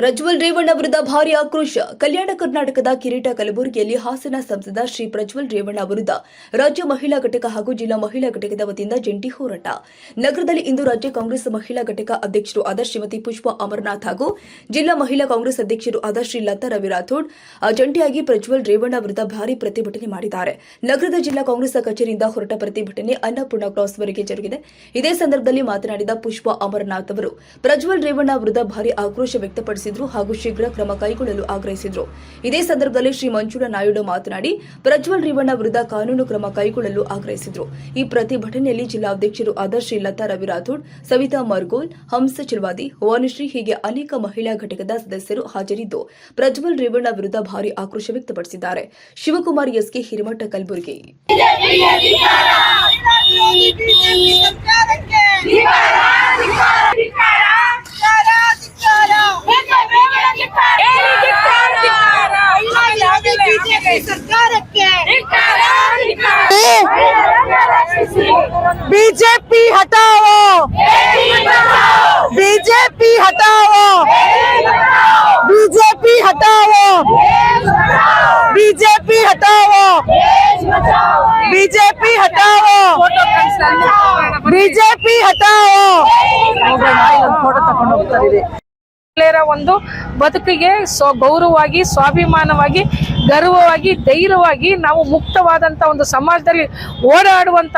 ಪ್ರಜ್ವಲ್ ರೇವಣ್ಣ ವಿರುದ್ಧ ಭಾರಿ ಆಕ್ರೋಶ. ಕಲ್ಯಾಣ ಕರ್ನಾಟಕದ ಕಿರೀಟ ಕಲಬುರಗಿಯಲ್ಲಿ ಹಾಸನ ಸಂಸದ ಶ್ರೀ ಪ್ರಜ್ವಲ್ ರೇವಣ್ಣ ವಿರುದ್ಧ ರಾಜ್ಯ ಮಹಿಳಾ ಘಟಕ ಹಾಗೂ ಜಿಲ್ಲಾ ಮಹಿಳಾ ಘಟಕದ ವತಿಯಿಂದ ಜಂಟಿ ಹೋರಾಟ. ನಗರದಲ್ಲಿ ಇಂದು ರಾಜ್ಯ ಕಾಂಗ್ರೆಸ್ ಮಹಿಳಾ ಘಟಕ ಅಧ್ಯಕ್ಷರು ಆದ ಶ್ರೀಮತಿ ಪುಷ್ಪ ಅಮರನಾಥ್ ಹಾಗೂ ಜಿಲ್ಲಾ ಮಹಿಳಾ ಕಾಂಗ್ರೆಸ್ ಅಧ್ಯಕ್ಷರು ಆದ ಶ್ರೀ ಲತಾ ರವಿ ರಾಥೋಡ್ ಜಂಟಿಯಾಗಿ ಪ್ರಜ್ವಲ್ ರೇವಣ್ಣ ವಿರುದ್ಧ ಭಾರಿ ಪ್ರತಿಭಟನೆ ಮಾಡಿದ್ದಾರೆ. ನಗರದ ಜಿಲ್ಲಾ ಕಾಂಗ್ರೆಸ್ ಕಚೇರಿಯಿಂದ ಹೊರಟ ಪ್ರತಿಭಟನೆ ಅನ್ನಪೂರ್ಣ ಕ್ರಾಸ್ ವರೆಗೆ ಜರುಗಿದೆ. ಇದೇ ಸಂದರ್ಭದಲ್ಲಿ ಮಾತನಾಡಿದ ಪುಷ್ಪ ಅಮರನಾಥ್ ಅವರು, ಪ್ರಜ್ವಲ್ ರೇವಣ್ಣ ವಿರುದ್ಧ ಭಾರಿ ಆಕ್ರೋಶ ಹಾಗೂ ಶೀಘ್ರ ಕ್ರಮ ಕೈಗೊಳ್ಳಲು ಆಗ್ರಹಿಸಿದ್ರು ಇದೇ ಸಂದರ್ಭದಲ್ಲಿ ಶ್ರೀ ಮಂಜುಳ ನಾಯ್ಡು ಮಾತನಾಡಿ ಪ್ರಜ್ವಲ್ ರೇವಣ್ಣ ವಿರುದ್ಧ ಕಾನೂನು ಕ್ರಮ ಕೈಗೊಳ್ಳಲು ಆಗ್ರಹಿಸಿದ್ರು ಈ ಪ್ರತಿಭಟನೆಯಲ್ಲಿ ಜಿಲ್ಲಾ ಅಧ್ಯಕ್ಷರು ಆದ ಶ್ರೀ ಲತಾ ರವಿ ರಾಥೋಡ್ ಸವಿತಾ ಮರ್ಗೋಲ್ ಹಂಸ ಚಿಲ್ವಾದಿ ವಾನಶ್ರೀ ಹೀಗೆ ಅನೇಕ ಮಹಿಳಾ ಘಟಕದ ಸದಸ್ಯರು ಹಾಜರಿದ್ದು ಪ್ರಜ್ವಲ್ ರೇವಣ್ಣ ವಿರುದ್ಧ ಭಾರಿ ಆಕ್ರೋಶ ವ್ಯಕ್ತಪಡಿಸಿದ್ದಾರೆ Shivakumar S K Hiremath Kalaburagi BJP हटाओ। बीजेपी हटाओ। बीजेपी हटाओ। बीजेपी हटाओ। बीजेपी हटाओ। ಬಿಜೆಪಿ ಇದೆ ಮಹಿಳೆಯರ ಒಂದು ಬದುಕಿಗೆ ಸ್ವ ಗೌರವವಾಗಿ, ಸ್ವಾಭಿಮಾನವಾಗಿ, ಗರ್ವವಾಗಿ, ಧೈರ್ಯವಾಗಿ ನಾವು ಮುಕ್ತವಾದಂತ ಒಂದು ಸಮಾಜದಲ್ಲಿ ಓಡಾಡುವಂತ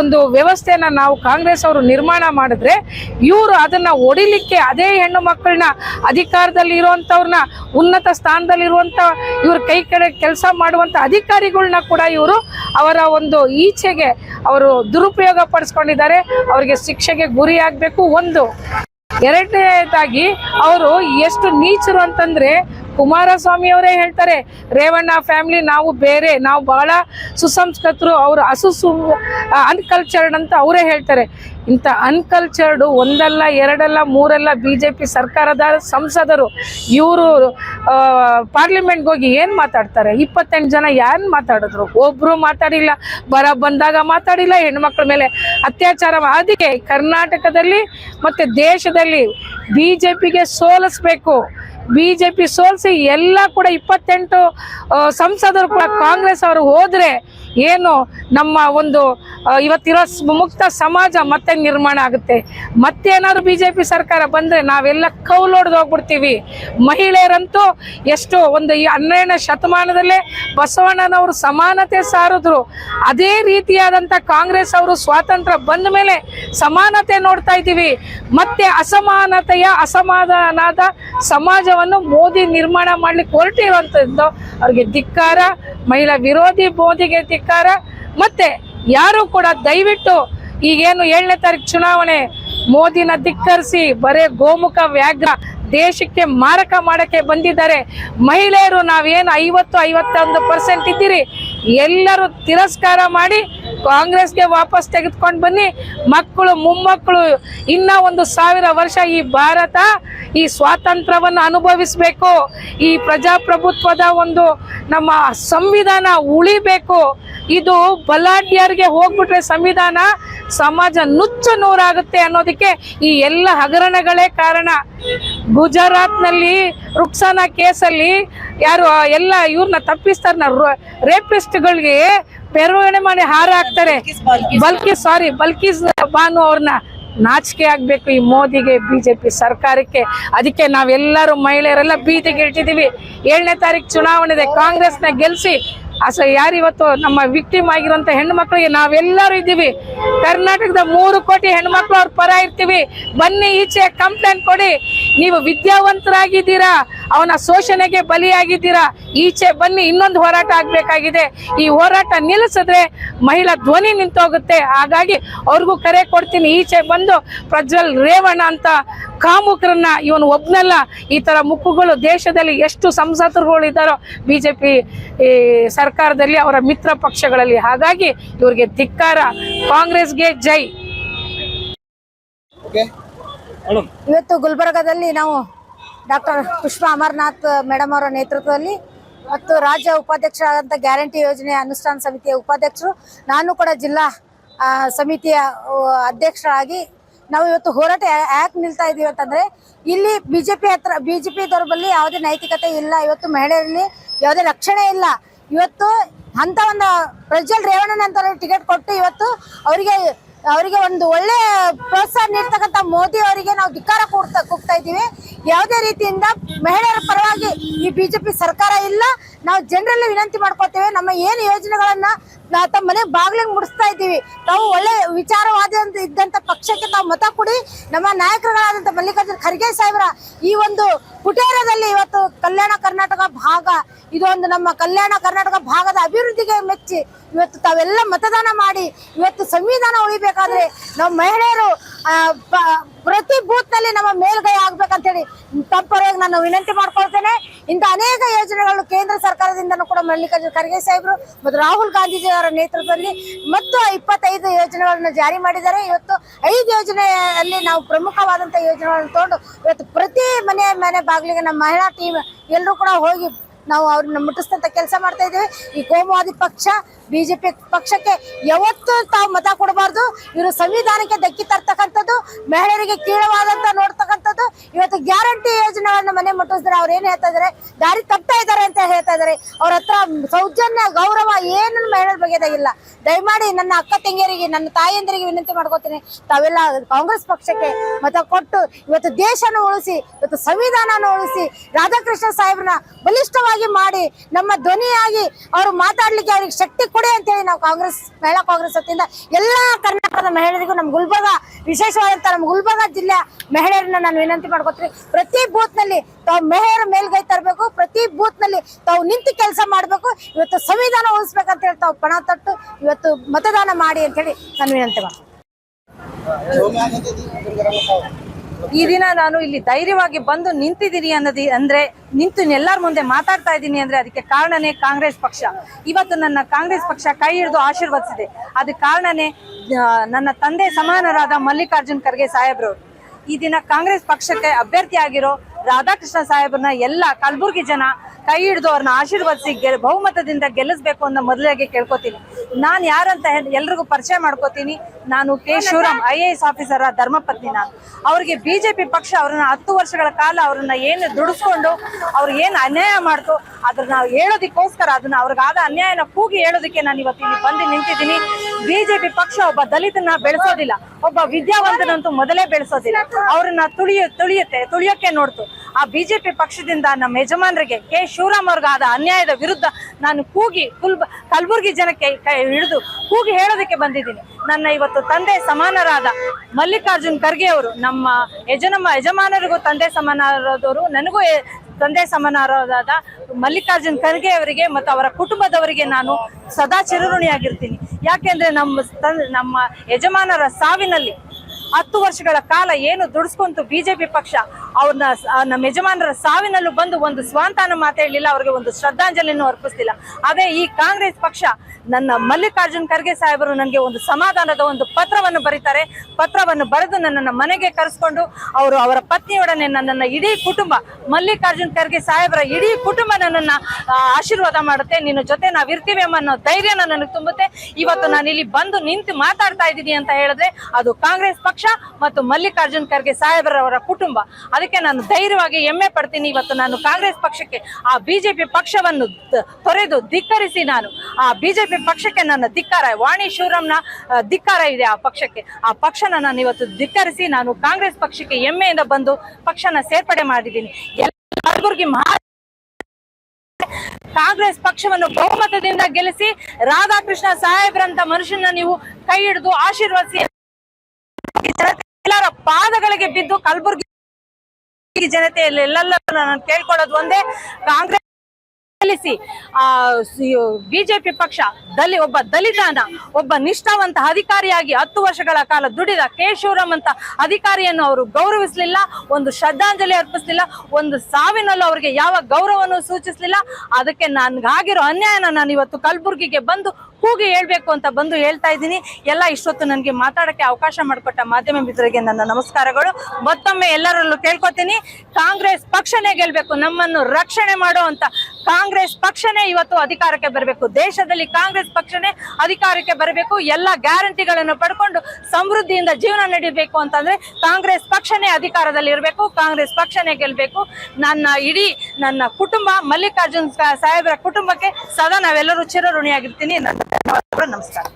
ಒಂದು ವ್ಯವಸ್ಥೆಯನ್ನು ನಾವು ಕಾಂಗ್ರೆಸ್ ಅವರು ನಿರ್ಮಾಣ ಮಾಡಿದ್ರೆ ಇವರು ಅದನ್ನ ಒಡಿಲಿಕ್ಕೆ ಅದೇ ಹೆಣ್ಣು ಮಕ್ಕಳನ್ನ ಅಧಿಕಾರದಲ್ಲಿ ಇರುವಂತವ್ರನ್ನ ಉನ್ನತ ಸ್ಥಾನದಲ್ಲಿ ಇರುವಂತ ಇವ್ರ ಕೈ ಕಡೆ ಕೆಲಸ ಮಾಡುವಂತ ಅಧಿಕಾರಿಗಳನ್ನ ಕೂಡ ಇವರು ಅವರ ಒಂದು ಈಚೆಗೆ ಅವರು ದುರುಪಯೋಗ ಪಡಿಸ್ಕೊಂಡಿದ್ದಾರೆ. ಅವರಿಗೆ ಶಿಕ್ಷೆಗೆ ಗುರಿಯಾಗಬೇಕು ಒಂದು. ಎರಡನೇದಾಗಿ ಅವರು ಎಷ್ಟು ನೀಚರು ಅಂತಂದ್ರೆ ಕುಮಾರಸ್ವಾಮಿ ಅವರೇ ಹೇಳ್ತಾರೆ, ರೇವಣ್ಣ ಫ್ಯಾಮಿಲಿ ನಾವು ಬೇರೆ, ನಾವು ಬಹಳ ಸುಸಂಸ್ಕೃತರು, ಅವರು ಅಸುಸು ಅನ್ಕಲ್ಚರ್ಡ್ ಅಂತ ಅವರೇ ಹೇಳ್ತಾರೆ. ಇಂಥ ಅನ್ಕಲ್ಚರ್ಡ್ ಒಂದಲ್ಲ, ಎರಡಲ್ಲ, ಮೂರಲ್ಲ ಬಿ ಜೆ ಪಿ ಸರ್ಕಾರದ ಸಂಸದರು, ಇವರು ಪಾರ್ಲಿಮೆಂಟ್ಗೆ ಹೋಗಿ ಏನು ಮಾತಾಡ್ತಾರೆ? ಇಪ್ಪತ್ತೆಂಟು ಜನ ಯಾರು ಮಾತಾಡಿದ್ರು? ಒಬ್ಬರು ಮಾತಾಡಿಲ್ಲ, ಬರ ಬಂದಾಗ ಮಾತಾಡಿಲ್ಲ, ಹೆಣ್ಮಕ್ಳ ಮೇಲೆ ಅತ್ಯಾಚಾರ ಅದಕ್ಕೆ ಕರ್ನಾಟಕದಲ್ಲಿ ಮತ್ತು ದೇಶದಲ್ಲಿ ಬಿ ಜೆ ಪಿಗೆ ಸೋಲಿಸ್ಬೇಕು. ಬಿ ಜೆ ಪಿ ಸೋಲಿಸಿ ಎಲ್ಲ ಕೂಡ ಇಪ್ಪತ್ತೆಂಟು ಸಂಸದರು ಕೂಡ ಕಾಂಗ್ರೆಸ್ ಅವರು ಹೋದ್ರೆ ಏನು ನಮ್ಮ ಒಂದು ಇವತ್ತಿರೋ ಮುಕ್ತ ಸಮಾಜ ಮತ್ತೆ ನಿರ್ಮಾಣ ಆಗುತ್ತೆ. ಮತ್ತೇನಾದ್ರು ಬಿ ಜೆ ಪಿ ಸರ್ಕಾರ ಬಂದ್ರೆ ನಾವೆಲ್ಲ ಕೌಲೊಡ್ದು ಹೋಗ್ಬಿಡ್ತೀವಿ. ಮಹಿಳೆಯರಂತೂ ಎಷ್ಟು ಒಂದು ಈ ಹನ್ನೆರಡನೇ ಶತಮಾನದಲ್ಲೇ ಬಸವಣ್ಣನವರು ಸಮಾನತೆ ಸಾರಿದ್ರು. ಅದೇ ರೀತಿಯಾದಂಥ ಕಾಂಗ್ರೆಸ್ ಅವರು ಸ್ವಾತಂತ್ರ್ಯ ಬಂದ ಮೇಲೆ ಸಮಾನತೆ ನೋಡ್ತಾ ಇದ್ದೀವಿ. ಮತ್ತೆ ಅಸಮಾನತೆಯ ಅಸಮಾಧಾನದ ಸಮಾಜವನ್ನು ಮೋದಿ ನಿರ್ಮಾಣ ಮಾಡ್ಲಿಕ್ಕೆ ಹೊರಟಿರುವಂಥದ್ದು ಅವ್ರಿಗೆ ಧಿಕ್ಕಾರ, ಮಹಿಳಾ ವಿರೋಧಿ ಮೋದಿಗೆ ಧಿಕ್ಕಾರ, ಮತ್ತೆ ಯಾರು ಕೂಡ ದಯವಿಟ್ಟು ಈಗೇನು ಏಳನೇ ತಾರೀಕು ಚುನಾವಣೆ ಮೋದಿನ ಧಿಕ್ಕರಿಸಿ ಬರೇ ಗೋಮುಖ ವ್ಯಾಘ್ರ ದೇಶಕ್ಕೆ ಮಾರಕ ಮಾಡಕ್ಕೆ ಬಂದಿದ್ದಾರೆ. ಮಹಿಳೆಯರು ನಾವೇನು ಐವತ್ತು, ಐವತ್ತೊಂದು ಪರ್ಸೆಂಟ್ ಇದ್ದೀರಿ? ಎಲ್ಲರೂ ತಿರಸ್ಕಾರ ಮಾಡಿ ಕಾಂಗ್ರೆಸ್ಗೆ ವಾಪಸ್ ತೆಗೆದುಕೊಂಡು ಬನ್ನಿ. ಮಕ್ಕಳು, ಮೊಮ್ಮಕ್ಕಳು, ಇನ್ನ ಒಂದು ಸಾವಿರ ವರ್ಷ ಈ ಭಾರತ, ಈ ಸ್ವಾತಂತ್ರ್ಯವನ್ನು ಅನುಭವಿಸಬೇಕು. ಈ ಪ್ರಜಾಪ್ರಭುತ್ವದ ಒಂದು ನಮ್ಮ ಸಂವಿಧಾನ ಉಳಿಬೇಕು. ಇದು ಬಲಾಢ್ಯರಿಗೆ ಹೋಗ್ಬಿಟ್ರೆ ಸಂವಿಧಾನ ಸಮಾಜ ನುಚ್ಚು ನೂರಾಗುತ್ತೆ ಅನ್ನೋದಕ್ಕೆ ಈ ಎಲ್ಲ ಹಗರಣಗಳೇ ಕಾರಣ. ಗುಜರಾತ್ನಲ್ಲಿ ರುಕ್ಸಾನಾ ಕೇಸಲ್ಲಿ ಯಾರು ಎಲ್ಲ ಇವ್ರನ್ನ ತಪ್ಪಿಸ್ತಾರ ರೇಪಿಸ್ಟ್ಗಳಿಗೆ ಪೆರವಣೆ ಮಾಡಿ ಹಾರ ಹಾಕ್ತಾರೆ. ಬಲ್ಕಿ ಸಾರಿ ಬಲ್ಕಿಸ್ ಬಾನು ಅವ್ರನ್ನ ನಾಚಿಕೆ ಆಗ್ಬೇಕು ಈ ಮೋದಿಗೆ ಬಿಜೆಪಿ ಸರ್ಕಾರಕ್ಕೆ. ಅದಕ್ಕೆ ನಾವೆಲ್ಲರೂ ಮಹಿಳೆಯರೆಲ್ಲ ಬೀದಿಗೆ ಇಟ್ಟಿದೀವಿ ಏಳನೇ ತಾರೀಕು ಚುನಾವಣೆ ಇದೆ. ಕಾಂಗ್ರೆಸ್ನ ಗೆಲ್ಸಿ ಯಾರು ಇವತ್ತು ನಮ್ಮ ವಿಕ್ಟಿಮ್ ಆಗಿರುವಂತ ಹೆಣ್ಣು ಮಕ್ಕಳಿಗೆ ನಾವೆಲ್ಲರೂ ಇದ್ದೀವಿ. ಕರ್ನಾಟಕದ ಮೂರು ಕೋಟಿ ಹೆಣ್ಮಕ್ಳು ಅವ್ರ ಪರ ಇರ್ತೀವಿ. ಬನ್ನಿ ಈಚೆ ಕಂಪ್ಲೇಂಟ್ ಕೊಡಿ. ನೀವು ವಿದ್ಯಾವಂತರಾಗಿದ್ದೀರಾ? ಅವನ ಶೋಷಣೆಗೆ ಬಲಿಯಾಗಿದ್ದೀರಾ? ಈಚೆ ಬನ್ನಿ ಇನ್ನೊಂದು ಹೋರಾಟ ಆಗಬೇಕಾಗಿದೆ. ಈ ಹೋರಾಟ ನಿಲ್ಲಿಸಿದ್ರೆ ಮಹಿಳಾ ಧ್ವನಿ ನಿಂತೋಗುತ್ತೆ. ಹಾಗಾಗಿ ಅವ್ರಿಗೂ ಕರೆ ಕೊಡ್ತೀನಿ ಈಚೆ ಬಂದು ಪ್ರಜ್ವಲ್ ರೇವಣ್ಣ ಅಂತ ಕಾಮುಕರನ್ನ ಇವನು ಒಬ್ನಲ್ಲ ಈ ತರ ಮುಕ್ಕುಗಳು ದೇಶದಲ್ಲಿ ಎಷ್ಟು ಸಂಸದರುಗಳು ಇದ್ದಾರೋ ಬಿಜೆಪಿ ಈ ಸರ್ಕಾರದಲ್ಲಿ ಅವರ ಮಿತ್ರ ಪಕ್ಷಗಳಲ್ಲಿ. ಹಾಗಾಗಿ ಇವ್ರಿಗೆ ಧಿಕ್ಕಾರ. ಕಾಂಗ್ರೆಸ್ಗೆ ಜೈ. ಇವತ್ತು ಗುಲ್ಬರ್ಗಾದಲ್ಲಿ ನಾವು ಡಾಕ್ಟರ್ ಪುಷ್ಪ ಅಮರನಾಥ್ ಮೇಡಮ್ ಅವರ ನೇತೃತ್ವದಲ್ಲಿ ಮತ್ತು ರಾಜ್ಯ ಉಪಾಧ್ಯಕ್ಷರಾದಂಥ ಗ್ಯಾರಂಟಿ ಯೋಜನೆ ಅನುಷ್ಠಾನ ಸಮಿತಿಯ ಉಪಾಧ್ಯಕ್ಷರು, ನಾನು ಕೂಡ ಜಿಲ್ಲಾ ಸಮಿತಿಯ ಅಧ್ಯಕ್ಷರಾಗಿ ನಾವು ಇವತ್ತು ಹೋರಾಟ ಯಾಕೆ ನಿಲ್ತಾ ಇದ್ದೀವಿ ಅಂತಂದರೆ, ಇಲ್ಲಿ ಪಿ ಹತ್ರ, ಬಿಜೆಪಿ ಪಿ ದೊರಬಲ್ಲಿ ಯಾವುದೇ ನೈತಿಕತೆ ಇಲ್ಲ, ಇವತ್ತು ಮಹಿಳೆಯರಲ್ಲಿ ಯಾವುದೇ ರಕ್ಷಣೆ ಇಲ್ಲ. ಇವತ್ತು ಅಂಥ ಒಂದು ಪ್ರಜ್ವಲ್ ರೇವಣ್ಣನ ಅಂತ ಟಿಕೆಟ್ ಕೊಟ್ಟು ಇವತ್ತು ಅವರಿಗೆ ಅವರಿಗೆ ಒಂದು ಒಳ್ಳೆ ಪ್ರೋತ್ಸಾಹ ನೀಡ್ತಕ್ಕಂಥ ಮೋದಿ ಅವರಿಗೆ ನಾವು ಧಿಕ್ಕಾರ ಕೂಡ್ತಾ ಕೂಗ್ತಾ ಇದ್ದೀವಿ. ಯಾವುದೇ ರೀತಿಯಿಂದ ಮಹಿಳೆಯರ ಪರವಾಗಿ ಈ ಬಿಜೆಪಿ ಸರ್ಕಾರ ಇಲ್ಲ. ನಾವು ಜನರಲ್ಲಿ ವಿನಂತಿ ಮಾಡ್ಕೋತೇವೆ ನಮ್ಮ ಏನು ಯೋಜನೆಗಳನ್ನ ನಾವು ತಮ್ಮ ಮನೆ ಬಾಗಿಲಿಗೆ ಮುಡಿಸ್ತಾ ಇದ್ದೀವಿ. ತಾವು ಒಳ್ಳೆ ವಿಚಾರವಾದ ಇದ್ದಂತ ಪಕ್ಷಕ್ಕೆ ತಾವು ಮತ ಕೊಡಿ. ನಮ್ಮ ನಾಯಕರುಗಳಾದಂಥ ಮಲ್ಲಿಕಾರ್ಜುನ ಖರ್ಗೆ ಸಾಹೇಬರ, ಈ ಒಂದು ಕುಟೀರದಲ್ಲಿ ಇವತ್ತು ಕಲ್ಯಾಣ ಕರ್ನಾಟಕ ಭಾಗ, ಇದೊಂದು ನಮ್ಮ ಕಲ್ಯಾಣ ಕರ್ನಾಟಕ ಭಾಗದ ಅಭಿವೃದ್ಧಿಗೆ ಮೆಚ್ಚಿ ಇವತ್ತು ತಾವೆಲ್ಲ ಮತದಾನ ಮಾಡಿ, ಇವತ್ತು ಸಂವಿಧಾನ ಉಳಿಬೇಕಾದ್ರೆ ನಾವು ಮಹಿಳೆಯರು ಪ್ರತಿ ಬೂತ್ನಲ್ಲಿ ನಮ್ಮ ಮೇಲ್ಗೈ ಆಗ್ಬೇಕಂತೇಳಿ ತಪ್ಪರಾಗಿ ನಾನು ವಿನಂತಿ ಮಾಡ್ಕೊಳ್ತೇನೆ. ಇಂಥ ಅನೇಕ ಯೋಜನೆಗಳು ಕೇಂದ್ರ ಸರ್ಕಾರದಿಂದನೂ ಕೂಡ ಮಲ್ಲಿಕಾರ್ಜುನ ಖರ್ಗೆ ಸಾಹೇಬರು ಮತ್ತು ರಾಹುಲ್ ಗಾಂಧೀಜಿ ಅವರ ನೇತೃತ್ವದಲ್ಲಿ ಮತ್ತು ಇಪ್ಪತ್ತೈದು ಯೋಜನೆಗಳನ್ನು ಜಾರಿ ಮಾಡಿದ್ದಾರೆ. ಇವತ್ತು ಐದು ಯೋಜನೆಯಲ್ಲಿ ನಾವು ಪ್ರಮುಖವಾದಂತಹ ಯೋಜನೆಗಳನ್ನು ತಗೊಂಡು ಇವತ್ತು ಪ್ರತಿ ಮನೆ ಮನೆ ಬಾಗಿಲಿಗೆ ನಮ್ಮ ಮಹಿಳಾ ಟೀಮ್ ಎಲ್ಲರೂ ಕೂಡ ಹೋಗಿ ನಾವು ಅವ್ರನ್ನ ಮುಟ್ಟಿಸ್ತಂತ ಕೆಲಸ ಮಾಡ್ತಾ ಇದ್ದೀವಿ. ಈ ಕೋಮುವಾದಿ ಪಕ್ಷ ಬಿಜೆಪಿ ಪಕ್ಷಕ್ಕೆ ಯಾವತ್ತೂ ತಾವು ಮತ ಕೊಡಬಾರ್ದು. ಇವರು ಸಂವಿಧಾನಕ್ಕೆ ದಕ್ಕಿ ತರ್ತಕ್ಕಂಥದ್ದು, ಮಹಿಳೆಯರಿಗೆ ಕೀಳವಾದಂತ ನೋಡ್ತಕ್ಕಂಥದ್ದು. ಇವತ್ತು ಗ್ಯಾರಂಟಿ ಯೋಜನೆಗಳನ್ನ ಮನೆ ಮುಟ್ಟಿಸಿದ್ರೆ ಅವ್ರು ಏನು ಹೇಳ್ತಾ ಇದಾರೆ? ದಾರಿ ತಪ್ತಾ ಇದ್ದಾರೆ ಅಂತ ಹೇಳ್ತಾ ಇದಾರೆ. ಅವ್ರ ಹತ್ರ ಸೌಜನ್ಯ, ಗೌರವ ಏನು ಮಹಿಳೆಯರ ಬಗೆದಾಗಿಲ್ಲ ದಯಮಾಡಿ ನನ್ನ ಅಕ್ಕ ತಂಗಿಯರಿಗೆ, ನನ್ನ ತಾಯಿಯಂದಿರಿಗೆ ವಿನಂತಿ ಮಾಡ್ಕೋತೀನಿ. ತಾವೆಲ್ಲ ಕಾಂಗ್ರೆಸ್ ಪಕ್ಷಕ್ಕೆ ಮತ ಕೊಟ್ಟು, ಇವತ್ತು ದೇಶನ ಉಳಿಸಿ, ಇವತ್ತು ಸಂವಿಧಾನನ ಉಳಿಸಿ, ರಾಧಾಕೃಷ್ಣ ಸಾಹೇಬ್ರನ್ನ ಬಲಿಷ್ಠವಾಗಿ ಮಾಡಿ, ನಮ್ಮ ಧ್ವನಿಯಾಗಿ ಅವರು ಮಾತಾಡ್ಲಿಕ್ಕೆ ಅವ್ರಿಗೆ ಶಕ್ತಿ ಕೊಡಿ ಅಂತೇಳಿ ನಾವು ಕಾಂಗ್ರೆಸ್, ಮಹಿಳಾ ಕಾಂಗ್ರೆಸ್ ವತಿಯಿಂದ ಎಲ್ಲಾ ಕರ್ನಾಟಕದ ಮಹಿಳೆಯರಿಗೂ ನಮ್ಮ ಗುಲ್ಬರ್ಗ ವಿಶೇಷವಾದಂತ ನಮ್ಮ ಗುಲ್ಬರ್ಗ ಜಿಲ್ಲೆಯ ಮಹಿಳೆಯರನ್ನ ನಾನು ವಿನಂತಿ ಮಾಡ್ಕೊತೀನಿ. ಪ್ರತಿ ಬೂತ್ನಲ್ಲಿ ತಾವು ಮಹಿಳೆಯರ ಮೇಲ್ಗೈ ತರಬೇಕು, ಪ್ರತಿ ಬೂತ್ನಲ್ಲಿ ತಾವು ನಿಂತು ಕೆಲಸ ಮಾಡಬೇಕು, ಇವತ್ತು ಸಂವಿಧಾನ ಉಳಿಸ್ಬೇಕಂತ ಹೇಳಿ ತಾವು ಪಣ ತಟ್ಟು ಇವತ್ತು ಮತದಾನ ಮಾಡಿ ಅಂತ ಹೇಳಿ ನಾನು ವಿನಂತಿ ಮಾಡ್ತೀನಿ. ಈ ದಿನ ನಾನು ಇಲ್ಲಿ ಧೈರ್ಯವಾಗಿ ಬಂದು ನಿಂತಿದ್ದೀನಿ ಅನ್ನೋದು ಅಂದ್ರೆ ನಿಂತು ಎಲ್ಲರ ಮುಂದೆ ಮಾತಾಡ್ತಾ ಇದ್ದೀನಿ ಅಂದ್ರೆ ಅದಕ್ಕೆ ಕಾರಣನೇ ಕಾಂಗ್ರೆಸ್ ಪಕ್ಷ. ಇವತ್ತು ನನ್ನ ಕಾಂಗ್ರೆಸ್ ಪಕ್ಷ ಕೈ ಹಿಡಿದು ಆಶೀರ್ವದಿಸಿದೆ. ಅದಕ್ಕೆ ಕಾರಣನೇ ನನ್ನ ತಂದೆ ಸಮಾನರಾದ ಮಲ್ಲಿಕಾರ್ಜುನ್ ಖರ್ಗೆ ಸಾಹೇಬ್ರವ್ರು. ಈ ದಿನ ಕಾಂಗ್ರೆಸ್ ಪಕ್ಷಕ್ಕೆ ಅಭ್ಯರ್ಥಿ ಆಗಿರೋ ರಾಧಾಕೃಷ್ಣ ಸಾಹೇಬ್ರನ್ನ ಎಲ್ಲ ಕಲಬುರಗಿ ಜನ ಕೈ ಹಿಡಿದು ಅವ್ರನ್ನ ಆಶೀರ್ವದಿಸಿ ಗೆಲ್ ಬಹುಮತದಿಂದ ಗೆಲ್ಲಿಸ್ಬೇಕು ಅನ್ನೋ ಮೊದಲಾಗಿ ಕೇಳ್ಕೊತೀನಿ. ನಾನು ಯಾರಂತ ಹೇಳಿ ಎಲ್ರಿಗೂ ಪರಿಚಯ ಮಾಡ್ಕೋತೀನಿ. ನಾನು K Shivaram I A S officer ಧರ್ಮಪತ್ನಿ ನಾನು. ಅವರಿಗೆ ಬಿಜೆಪಿ ಪಕ್ಷ ಅವ್ರನ್ನ ಹತ್ತು ವರ್ಷಗಳ ಕಾಲ ಅವ್ರನ್ನ ಏನು ದುಡಿಸ್ಕೊಂಡು ಅವ್ರಿಗೆ ಏನು ಅನ್ಯಾಯ ಮಾಡ್ತು ಅದನ್ನ ನಾವು ಹೇಳೋದಕ್ಕೋಸ್ಕರ ಅದನ್ನ ಅವ್ರಿಗಾದ ಅನ್ಯಾಯನ ಕೂಗಿ ಹೇಳೋದಕ್ಕೆ ನಾನು ಇವತ್ತು ಇಲ್ಲಿ ಬಂದು ನಿಂತಿದ್ದೀನಿ. ಬಿಜೆಪಿ ಪಕ್ಷ ಒಬ್ಬ ದಲಿತನ ಬೆಳೆಸೋದಿಲ್ಲ ಒಬ್ಬ ವಿದ್ಯಾವಂತನಂತೂ ಮೊದಲೇ ಬೆಳೆಸೋದಿಲ್ಲ. ಅವ್ರನ್ನ ತುಳಿಯ ತುಳಿಯುತ್ತೆ ತುಳಿಯೋಕೆ ನೋಡ್ತು. ಆ ಬಿಜೆಪಿ ಪಕ್ಷದಿಂದ ನಮ್ಮ ಯಜಮಾನರಿಗೆ ಕೆ ಶಿವರಾಮ್ ಅವ್ರಿಗಾದ ಅನ್ಯಾಯದ ವಿರುದ್ಧ ನಾನು ಕೂಗಿ ಕಲ್ಬುರ್ಗಿ ಕಲಬುರ್ಗಿ ಜನಕ್ಕೆ ಹಿಡಿದು ಕೂಗಿ ಹೇಳೋದಕ್ಕೆ ಬಂದಿದ್ದೀನಿ. ನನ್ನ ಇವತ್ತು ತಂದೆ ಸಮಾನರಾದ ಮಲ್ಲಿಕಾರ್ಜುನ್ ಖರ್ಗೆ ಅವರು, ನಮ್ಮ ಯಜನಮ್ಮ ಯಜಮಾನರಿಗೂ ತಂದೆ ಸಮಾನರಾದವರು, ನನಗೂ ತಂದೆ ಸಮಾನರಾದ ಮಲ್ಲಿಕಾರ್ಜುನ್ ಖರ್ಗೆ ಅವರಿಗೆ ಮತ್ತು ಅವರ ಕುಟುಂಬದವರಿಗೆ ನಾನು ಸದಾ ಚಿರಋಣಿಯಾಗಿರ್ತೀನಿ. ಯಾಕೆಂದ್ರೆ ನಮ್ಮ ನಮ್ಮ ಯಜಮಾನರ ಸಾವಿನಲ್ಲಿ ಹತ್ತು ವರ್ಷಗಳ ಕಾಲ ಏನು ದುಡಿಸ್ಕೊಂತು ಬಿಜೆಪಿ ಪಕ್ಷ ಅವ್ರನ್ನ ನಮ್ಮ ಯಜಮಾನರ ಸಾವಿನಲ್ಲೂ ಬಂದು ಒಂದು ಸ್ವಾಂತಾನ ಮಾತಾಡಲಿಲ್ಲ ಅವ್ರಿಗೆ ಒಂದು ಶ್ರದ್ಧಾಂಜಲಿಯನ್ನು ಅರ್ಪಿಸ್ತಿಲ್ಲ. ಅದೇ ಈ ಕಾಂಗ್ರೆಸ್ ಪಕ್ಷ ನನ್ನ ಮಲ್ಲಿಕಾರ್ಜುನ್ ಖರ್ಗೆ ಸಾಹೇಬರು ನನಗೆ ಒಂದು ಸಮಾಧಾನದ ಒಂದು ಪತ್ರವನ್ನು ಬರೀತಾರೆ. ಪತ್ರವನ್ನು ಬರೆದು ನನ್ನನ್ನು ಮನೆಗೆ ಕರೆಸ್ಕೊಂಡು ಅವರು ಅವರ ಪತ್ನಿಯೊಡನೆ ನನ್ನನ್ನು ಇಡೀ ಕುಟುಂಬ, ಮಲ್ಲಿಕಾರ್ಜುನ್ ಖರ್ಗೆ ಸಾಹೇಬರ ಇಡೀ ಕುಟುಂಬ ನನ್ನನ್ನು ಆಶೀರ್ವಾದ ಮಾಡುತ್ತೆ. ನಿನ್ನ ಜೊತೆ ನಾವು ಇರ್ತೀವಿ ಅನ್ನೋ ಧೈರ್ಯನ ನನಗೆ ತುಂಬುತ್ತೆ. ಇವತ್ತು ನಾನು ಇಲ್ಲಿ ಬಂದು ನಿಂತು ಮಾತಾಡ್ತಾ ಇದ್ದೀನಿ ಅಂತ ಹೇಳಿದ್ರೆ ಅದು ಕಾಂಗ್ರೆಸ್ ಪಕ್ಷ ಮತ್ತು ಮಲ್ಲಿಕಾರ್ಜುನ್ ಖರ್ಗೆ ಸಾಹೇಬರವರ ಕುಟುಂಬ. ಅದಕ್ಕೆ ನಾನು ಧೈರ್ಯವಾಗಿ ಹೆಮ್ಮೆ ಪಡ್ತೀನಿ. ಇವತ್ತು ನಾನು ಕಾಂಗ್ರೆಸ್ ಪಕ್ಷಕ್ಕೆ ಆ ಬಿಜೆಪಿ ಪಕ್ಷವನ್ನು ತೊರೆದು ಧಿಕ್ಕರಿಸಿ ನಾನು. ಆ ಬಿಜೆಪಿ ಪಕ್ಷಕ್ಕೆ ನನ್ನ ಧಿಕ್ಕಾರ, ವಾಣಿ ಶಿವರಾಮ್ನ ಧಿಕ್ಕಾರ ಇದೆ ಆ ಪಕ್ಷಕ್ಕೆ. ಆ ಪಕ್ಷನ ನಾನು ಇವತ್ತು ಧಿಕ್ಕರಿಸಿ ನಾನು ಕಾಂಗ್ರೆಸ್ ಪಕ್ಷಕ್ಕೆ ಹೆಮ್ಮೆಯಿಂದ ಬಂದು ಪಕ್ಷನ ಸೇರ್ಪಡೆ ಮಾಡಿದ್ದೀನಿ. ಎಲ್ಲ ಕಲಬುರ್ಗಿ ಕಾಂಗ್ರೆಸ್ ಪಕ್ಷವನ್ನು ಬಹುಮತದಿಂದ ಗೆಲ್ಲಿಸಿ ರಾಧಾಕೃಷ್ಣ ಸಾಹೇಬ್ರಂತ ಮನುಷ್ಯನ ನೀವು ಕೈ ಹಿಡಿದು ಆಶೀರ್ವದಿಸಿ. ಎಲ್ಲರ ಪಾದಗಳಿಗೆ ಬಿದ್ದು ಕಲಬುರ್ಗಿ ಜನತೆಯಲ್ಲಿ ಎಲ್ಲೆಲ್ಲ ನಾನು ಕೇಳ್ಕೊಳ್ಳೋದು ಒಂದೇ ಕಾಂಗ್ರೆಸ್ ಗೆಲ್ಲಿಸಿ ಆ ಬಿಜೆಪಿ ಪಕ್ಷ ದಲಿ, ಒಬ್ಬ ದಲಿತನ, ಒಬ್ಬ ನಿಷ್ಠಾವಂತ ಅಧಿಕಾರಿಯಾಗಿ ಹತ್ತು ವರ್ಷಗಳ ಕಾಲ ದುಡಿದ ಕೆ ಅಂತ ಅಧಿಕಾರಿಯನ್ನು ಅವರು ಗೌರವಿಸಲಿಲ್ಲ, ಒಂದು ಶ್ರದ್ಧಾಂಜಲಿ ಅರ್ಪಿಸಲಿಲ್ಲ, ಒಂದು ಸಾವಿನಲ್ಲೂ ಅವರಿಗೆ ಯಾವ ಗೌರವವನ್ನು ಸೂಚಿಸಲಿಲ್ಲ. ಅದಕ್ಕೆ ನನ್ಗಾಗಿರೋ ಅನ್ಯಾಯನ ನಾನು ಇವತ್ತು ಕಲಬುರಗಿಗೆ ಬಂದು ಕೂಗಿ ಹೇಳ್ಬೇಕು ಅಂತ ಬಂದು ಹೇಳ್ತಾ ಇದ್ದೀನಿ. ಎಲ್ಲ ಇಷ್ಟೊತ್ತು ನನಗೆ ಮಾತಾಡಕ್ಕೆ ಅವಕಾಶ ಮಾಡಿಕೊಟ್ಟ ಮಾಧ್ಯಮ ಮಿತ್ರರಿಗೆ ನನ್ನ ನಮಸ್ಕಾರಗಳು. ಮತ್ತೊಮ್ಮೆ ಎಲ್ಲರಲ್ಲೂ ಕೇಳ್ಕೊತೀನಿ. ಕಾಂಗ್ರೆಸ್ ಪಕ್ಷನೇ ಗೆಲ್ಬೇಕು, ನಮ್ಮನ್ನು ರಕ್ಷಣೆ ಮಾಡೋ ಅಂತ ಕಾಂಗ್ರೆಸ್ ಪಕ್ಷನೇ ಇವತ್ತು ಅಧಿಕಾರಕ್ಕೆ ಬರಬೇಕು. ದೇಶದಲ್ಲಿ ಕಾಂಗ್ರೆಸ್ ಪಕ್ಷನೇ ಅಧಿಕಾರಕ್ಕೆ ಬರಬೇಕು. ಎಲ್ಲ ಗ್ಯಾರಂಟಿಗಳನ್ನು ಪಡ್ಕೊಂಡು ಸಮೃದ್ಧಿಯಿಂದ ಜೀವನ ನಡೀಬೇಕು ಅಂತಂದ್ರೆ ಕಾಂಗ್ರೆಸ್ ಪಕ್ಷನೇ ಅಧಿಕಾರದಲ್ಲಿ ಇರಬೇಕು, ಕಾಂಗ್ರೆಸ್ ಪಕ್ಷನೇ ಗೆಲ್ಬೇಕು. ನನ್ನ ಇಡೀ ನನ್ನ ಕುಟುಂಬ ಮಲ್ಲಿಕಾರ್ಜುನ್ ಸಾಹೇಬರ ಕುಟುಂಬಕ್ಕೆ ಸದಾ ನಾವೆಲ್ಲರೂ ಚಿರಋಣಿಯಾಗಿರ್ತೀನಿ. ನನ್ನ धन्यवाद नमस्कार